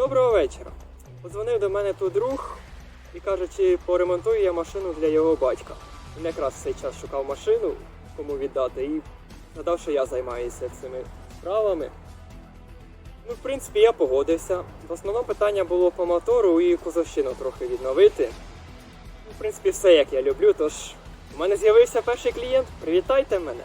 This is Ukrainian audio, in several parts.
Доброго вечора. Подзвонив до мене тут друг і каже, чи поремонтую я машину для його батька. Він якраз цей час шукав машину, кому віддати, і згадав, що я займаюся цими справами. Ну, в принципі, я погодився. В основному питання було по мотору і кузовщину трохи відновити. Ну, в принципі, все як я люблю, тож у мене з'явився перший клієнт. Привітайте мене.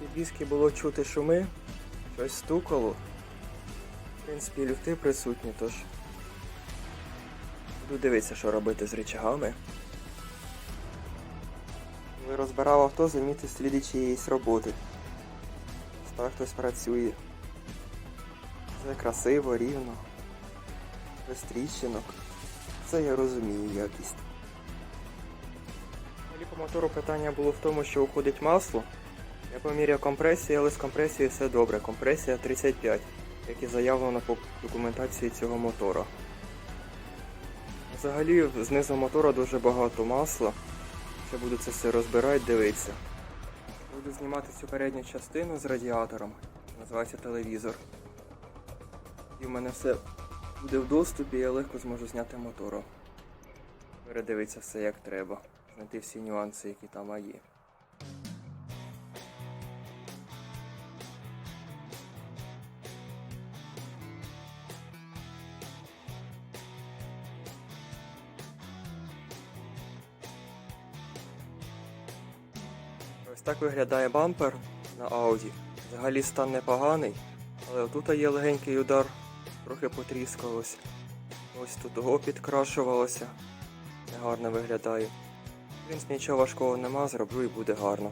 Підвісці було чути шуми, щось стукало. В принципі, люфти присутні, тож буду дивитися, що робити з рычагами. Коли розбирав авто, замітив сліди чиєїсь роботи. Так хтось працює. Це красиво, рівно, без тріщинок. Це я розумію якість. Далі по мотору питання було в тому, що уходить масло. Я поміряв компресію, але з компресією все добре. Компресія 35, як і заявлено по документації цього мотора. Взагалі знизу мотора дуже багато масла. Ще буду це все розбирати, дивитися. Буду знімати цю передню частину з радіатором. Називається телевізор. І в мене все буде в доступі, я легко зможу зняти мотору. Передивитися все як треба. Знайти всі нюанси, які там є. Так виглядає бампер на Audi. Взагалі стан непоганий, але отут є легенький удар, трохи потріскалось. Ось тут того підкрашувалося. Негарно виглядає. В принципі, нічого важкого нема, зроблю і буде гарно.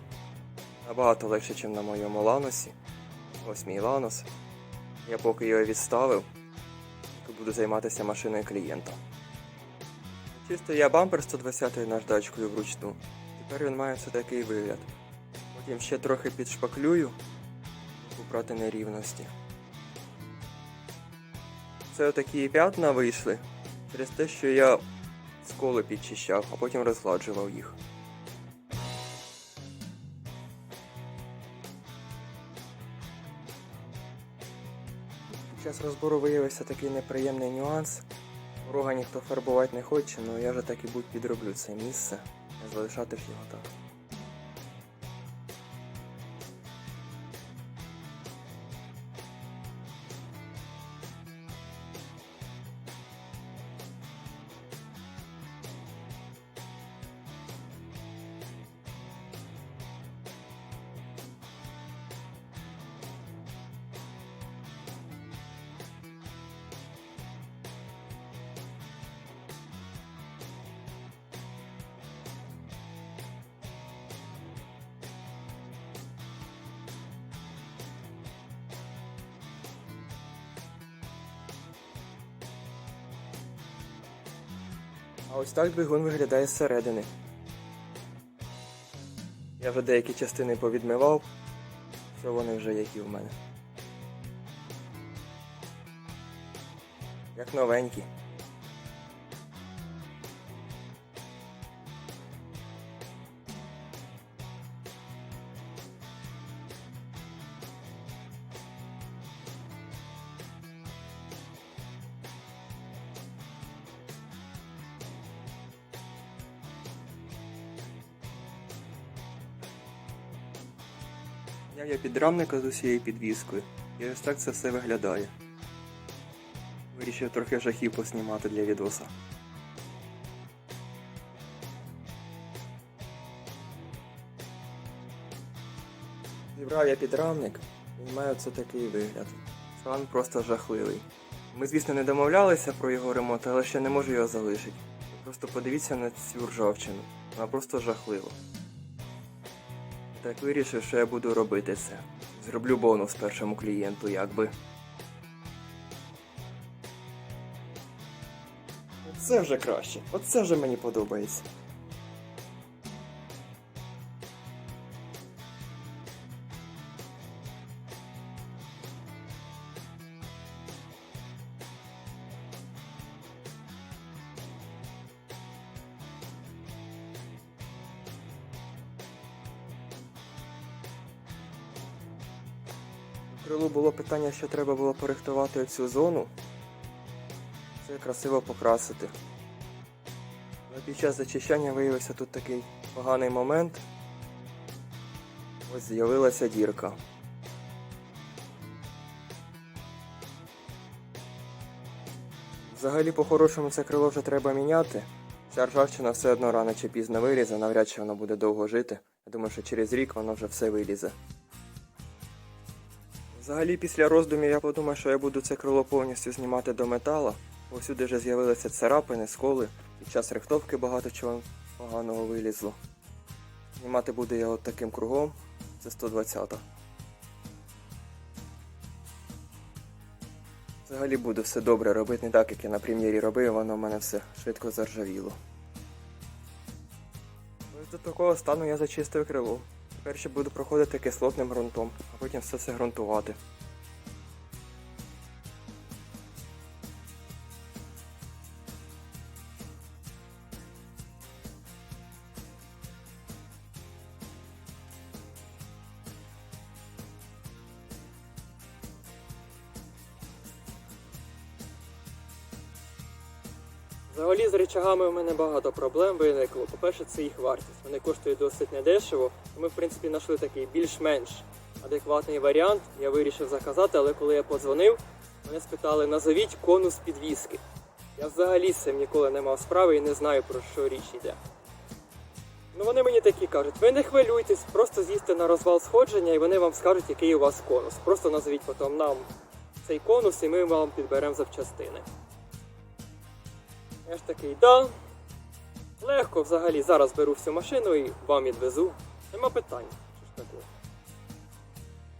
Набагато легше, ніж на моєму ланосі. Ось мій ланос. Я поки його відставив, то буду займатися машиною клієнта. Чисто я бампер 120 наждачкою вручну. Тепер він має все такий вигляд. Потім ще трохи підшпаклюю, убрати нерівності. Це отакі п'ятна вийшли через те, що я сколи підчищав, а потім розгладжував їх. Під час розбору виявився такий неприємний нюанс. Порога ніхто фарбувати не хоче, але я вже так і будь підроблю це місце, не залишати ж його так. Ось так бігун виглядає зсередини. Я вже деякі частини повідмивав, що вони вже які в мене. Як новенькі. Я підрамника з усією підвіскою. І ось так це все виглядає. Вирішив трохи жахів поснімати для відоса. Зібрав я підрамник і має оце такий вигляд. Стан просто жахливий. Ми, звісно, не домовлялися про його ремонт, але ще не можу його залишити. Просто подивіться на цю ржавчину. Вона просто жахлива. Так вирішив, що я буду робити це. Зроблю бонус першому клієнту, якби. Це вже краще. Оце вже мені подобається. Крилу було питання, що треба було порихтувати цю зону. Це красиво покрасити. Але під час зачищання виявився тут такий поганий момент. Ось з'явилася дірка. Взагалі, по-хорошому, це крило вже треба міняти. Ця ржавчина все одно рано чи пізно вилізе, навряд чи воно буде довго жити. Я думаю, що через рік воно вже все вилізе. Взагалі, після роздумів я подумав, що я буду це крило повністю знімати до метала. Повсюди вже з'явилися царапини, сколи. Під час рихтовки багато чого поганого вилізло. Знімати буду я от таким кругом. Це 120. Взагалі буду все добре робити, не так, як я на прем'єрі робив, воно в мене все швидко заржавіло. Ось до такого стану я зачистив крило. Тепер ще буду проходити кислотним ґрунтом, а потім все це ґрунтувати. Взагалі з речагами в мене багато проблем виникло. По-перше, це їх вартість. Вони коштують досить недешево. Ми, в принципі, знайшли такий більш-менш адекватний варіант. Я вирішив заказати, але коли я подзвонив, мене спитали, назовіть конус підвіски. Я взагалі з цим ніколи не мав справи і не знаю про що річ йде. Ну вони мені такі кажуть, ви не хвилюйтесь, просто з'їсти на розвал сходження і вони вам скажуть, який у вас конус. Просто назвіть потім нам цей конус і ми вам підберемо запчастини. Я ж такий, да. Легко взагалі. Зараз беру всю машину і вам відвезу. Нема питань. Що ж такого?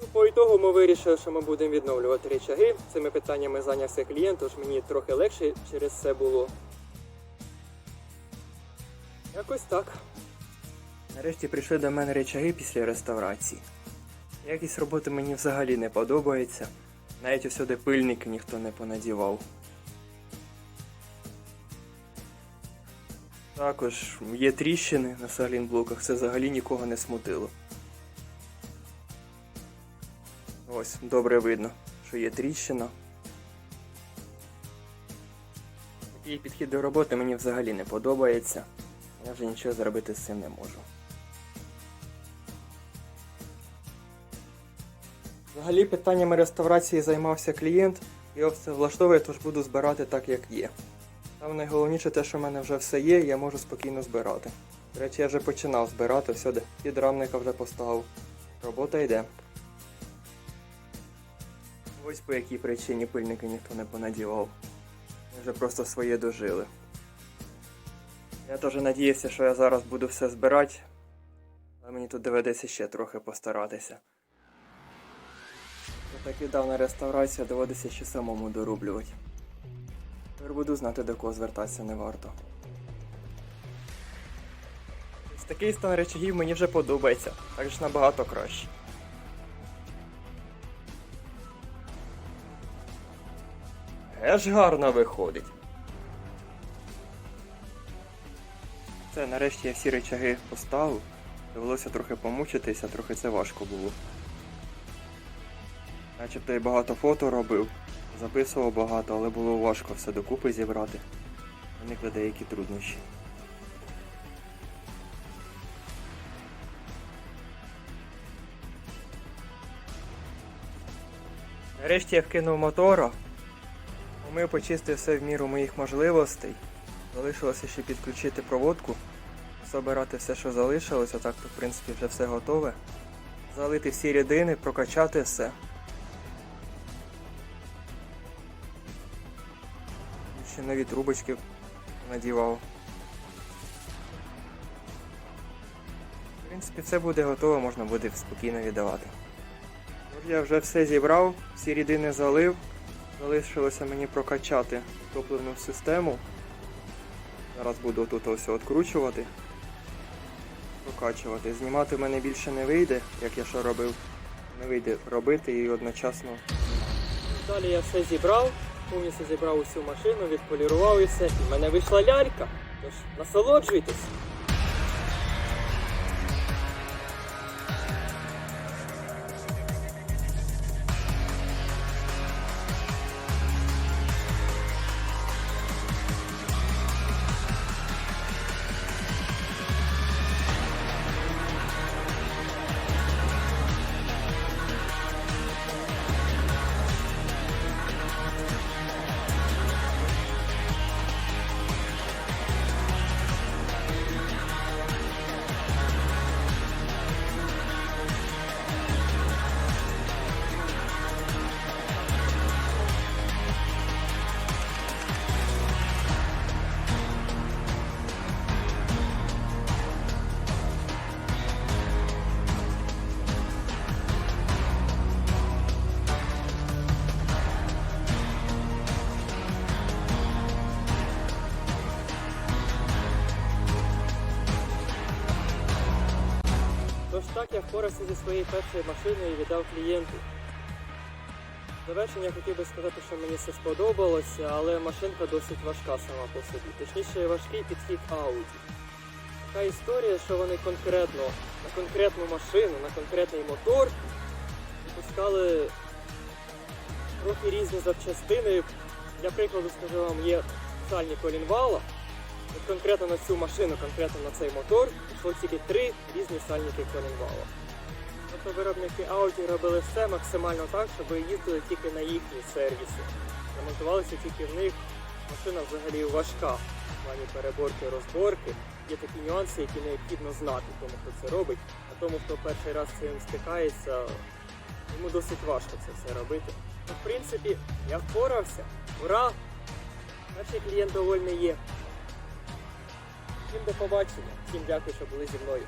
Ну, по ітогу ми вирішили, що ми будемо відновлювати речаги. Цими питаннями зайнявся клієнт, тож мені трохи легше через це було. Якось так. Нарешті прийшли до мене речаги після реставрації. Якість роботи мені взагалі не подобається. Навіть усюди пильники ніхто не понадівав. Також є тріщини на салінблоках, це взагалі нікого не смутило. Ось, добре видно, що є тріщина. Такий підхід до роботи мені взагалі не подобається. Я вже нічого зробити з цим не можу. Взагалі питаннями реставрації займався клієнт, його все влаштовує, тож буду збирати так, як є. Там найголовніше те, що в мене вже все є, я можу спокійно збирати. До речі, я вже починав збирати, всюди підрамника вже поставив. Робота йде. Ось по якій причині пильники ніхто не понадівав. Ми вже просто своє дожили. Я теж надіявся, що я зараз буду все збирати, але мені тут доведеться ще трохи постаратися. Так віддав на реставрацію, доводиться ще самому дорублювати. Тепер буду знати, до кого звертатися не варто. Ось такий стан речагів мені вже подобається, так ж набагато краще. Еж гарно виходить. Це нарешті я всі речаги поставив. Довелося трохи помучитися, трохи це важко було. Начебто я багато фото робив, записував багато, але було важко все докупи зібрати. Виникли деякі труднощі. Нарешті я вкинув мотора. Умив почистив все в міру моїх можливостей. Залишилося ще підключити проводку, забирати все, що залишилось, а так то в принципі вже все готове. Залити всі рядини, прокачати все. Нові трубочки надівав. В принципі, все буде готово, можна буде спокійно віддавати. Я вже все зібрав, всі рідини залив. Залишилося мені прокачати топливну систему. Зараз буду тут ось відкручувати, прокачувати. Знімати в мене більше не вийде, як я що робив. Не вийде робити і одночасно. Далі я все зібрав, повністю зібрав усю машину, відполірував і. І в мене вийшла лялька. Тож насолоджуйтесь. Тож так я впорався зі своєю першою машиною і віддав клієнту. Завершення хотів би сказати, що мені все сподобалося, але машинка досить важка сама по собі. Точніше, важкий підхід Audi. Така історія, що вони конкретно на конкретну машину, на конкретний мотор випускали трохи різні запчастини. Для прикладу скажу вам, є сальні колінвала. От конкретно на цю машину, конкретно на цей мотор, йшло тільки три різні сальники колінвала. Тобто виробники Audi робили все максимально так, щоб їздили тільки на їхні сервіси. Ремонтувалися тільки в них. Машина взагалі важка в плані переборки, розборки. Є такі нюанси, які необхідно знати тому, хто це робить. А тому, хто перший раз цим стикається, йому досить важко це все робити. Ну, в принципі, я впорався. Ура! Перший клієнт довольний є. Всім до побачення. Всім дякую, що були зі мною.